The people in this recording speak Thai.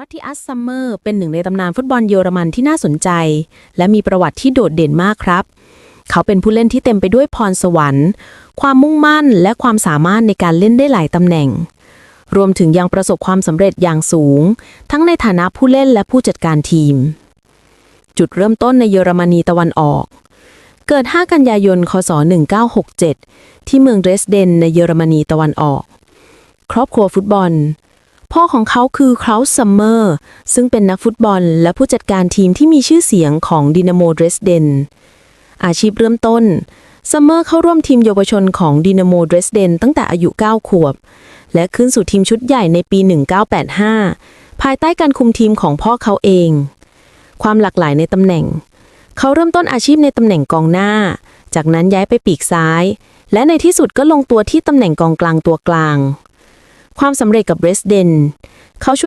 มัตติอัสซัมเมอร์เป็นหนึ่งในตำนานฟุตบอลเยอรมันที่น่าสนใจ และมีประวัติที่โดดเด่นมากครับ เขาเป็นผู้เล่นที่เต็มไปด้วยพรสวรรค์ ความมุ่งมั่นและความสามารถในการเล่นได้หลายตำแหน่ง รวมถึงยังประสบความสำเร็จอย่างสูง ทั้งในฐานะผู้เล่นและผู้จัดการทีม จุดเริ่มต้นในเยอรมนีตะวันออก เกิด 5 กันยายน คศ 1967 ที่เมืองเดรสเดนในเยอรมนีตะวันออก ครอบครัวฟุตบอล พ่อของเขาคือคลาสซัมเมอร์ซึ่งเป็นนักฟุตบอลและผู้จัดการทีมที่มีชื่อเสียงของดินาโมเดรสเดนอาชีพเริ่มต้นซัมเมอร์เข้าร่วมทีมเยาวชนของดินาโมเดรสเดนตั้งแต่อายุ 9 ขวบ และขึ้นสู่ทีมชุดใหญ่ในปี 1985 ภายใต้การคุมทีมของพ่อเขาเอง ความหลากหลายในตำแหน่ง เขาเริ่มต้นอาชีพในตำแหน่งกองหน้า จากนั้นย้ายไปปีกซ้าย และในที่สุดก็ลงตัวที่ตำแหน่งกองกลางตัวกลาง ความสำเร็จกับเบรสเดนเขาช่วย